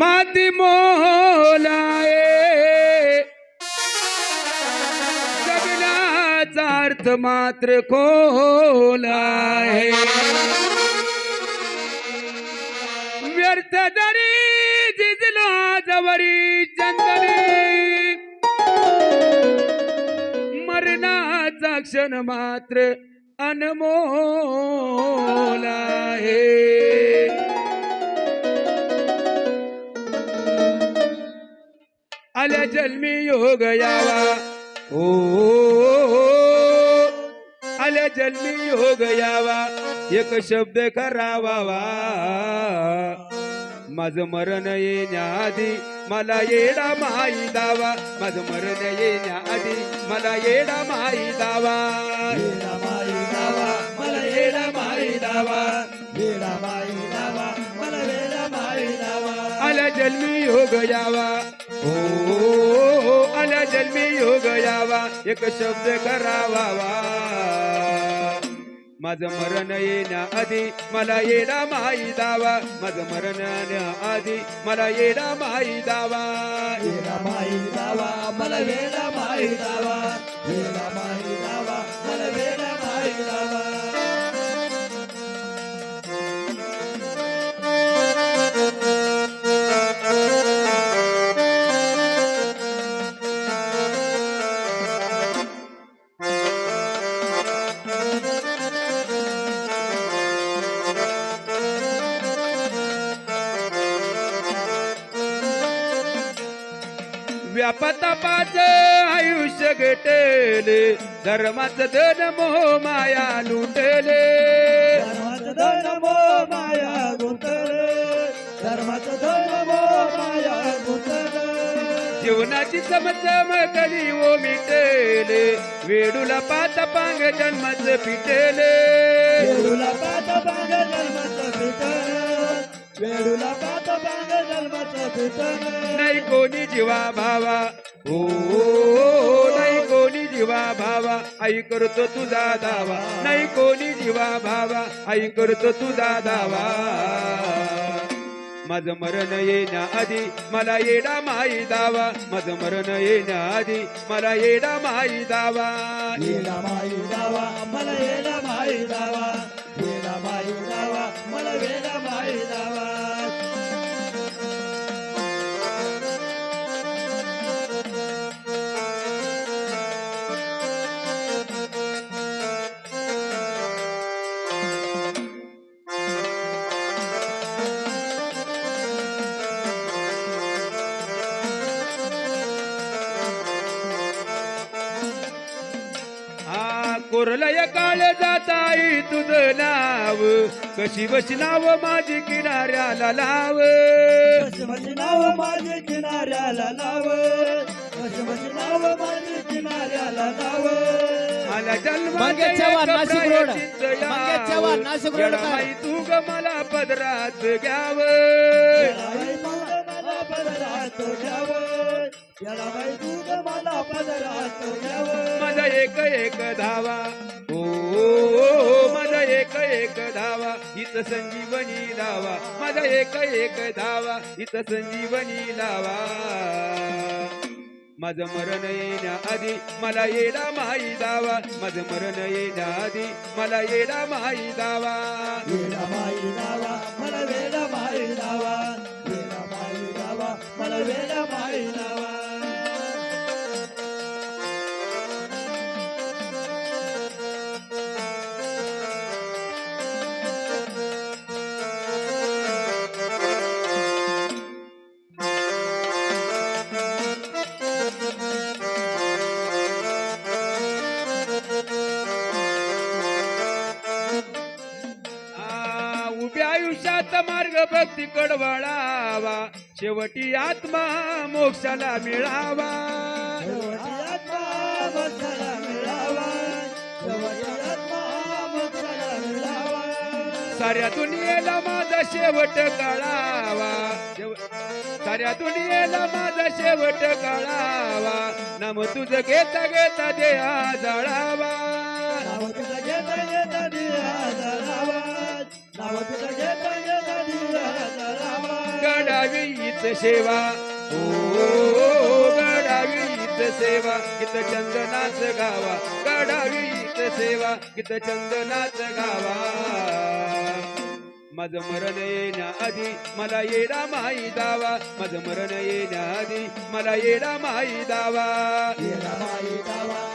माती मोलाए जगण्याचा अर्थ मात्र खोलाय व्यर्थ जरी जिजला जवरी चंदनी. मरणाचा क्षण मात्र अनमोलाय आल्या जन्मी योग यावा ओ आल्या जन्मी योग यावा एक शब्द करावा माझं मरण येण्याआधी मला येडा माई दावा माझं मरण येण्याआधी मला येडा माई दावा माई दावा मला येडा माई दावा माई दावा मला वेडा माई दावा आल्या जन्मी योग यावा हो आल्या जन्मी योग यावा एक शब्द करावा माझं मरण येण्याआधी मला येडा माई दावा। माझं मरण येण्याआधी मला येडा माई दावा। वेडा माई दावा मला वेडा माई दावा। वेडा माई दावा मला वेडा माई दावा। व्यापतापाच आयुष्य घेतले. धर्माचं धन मोह माया लुटले. धर्माचं धन मो माया गुंतले धर्माचं धन मो माया गुंतले जीवनाची चमचम कधी ओ मिटले. वेडूला पात पांग जन्माच पिटले. वेडूला पात बांग जन्माचं पिटन वेडूला पात नाही कोणी जीवा भावा. हो नाही कोणी जीवा भावा. आई करतो तुझा दावा. नाही कोणी जीवा भावा. आई करतो तुझा दावा. माझं मरण येण्याआधी मला येडा माई दावा. माझं मरण येण्याआधी मला येडा माई दावा. येडा माई दावा मला येडा माई दावा. येडा माई दावा मला वेडा माई दावा. कोरलय काळ जाताई तुझं नाव. कशी बशी नाव माझी किनाऱ्याला लाव. नाव माझे किनाऱ्याला लाव. कशमची नाव माझे किनाऱ्याला लाव. मला जन्म नाशिक रोड. नाशिक रोड? तू ग मला पदरात घ्याव. पदरात घ्याव. येडाबाई माझा एक एक धावा. ओ माझा एक एक धावा. हित संजीवनी लावा माझा एक एक धावा. हित संजीवनी लावा माझं मरण येण्या आधी मला येला माई दावा माझं मरण येण्या आधी मला येला माई दावा वेडा माई दावा मला वेडा माई दावा दावा मला वेडा माई दावा आ, उभ्या आयुष्यात मार्ग भक्ती कडवळावा शेवटी आत्मा मोक्षाला मिळावा. साऱ्या दुनियेला माझा शेवट कळावा. साऱ्या दुनियेला माझा शेवट कळावा. नाम तुझं घेता घेता देहा जळावा घेता घेता दिया जळावा गडावी हीच सेवा. ओ गडावी हीच सेवा. गीत चंदनाच गावा. गडावी हीच सेवा. गीत चंदनाच गावा. माझ मरण येण्याआधी मला येडा माई दावा. माझ मरण येण्याआधी मला येडा माई दावा. येडा माई दावा.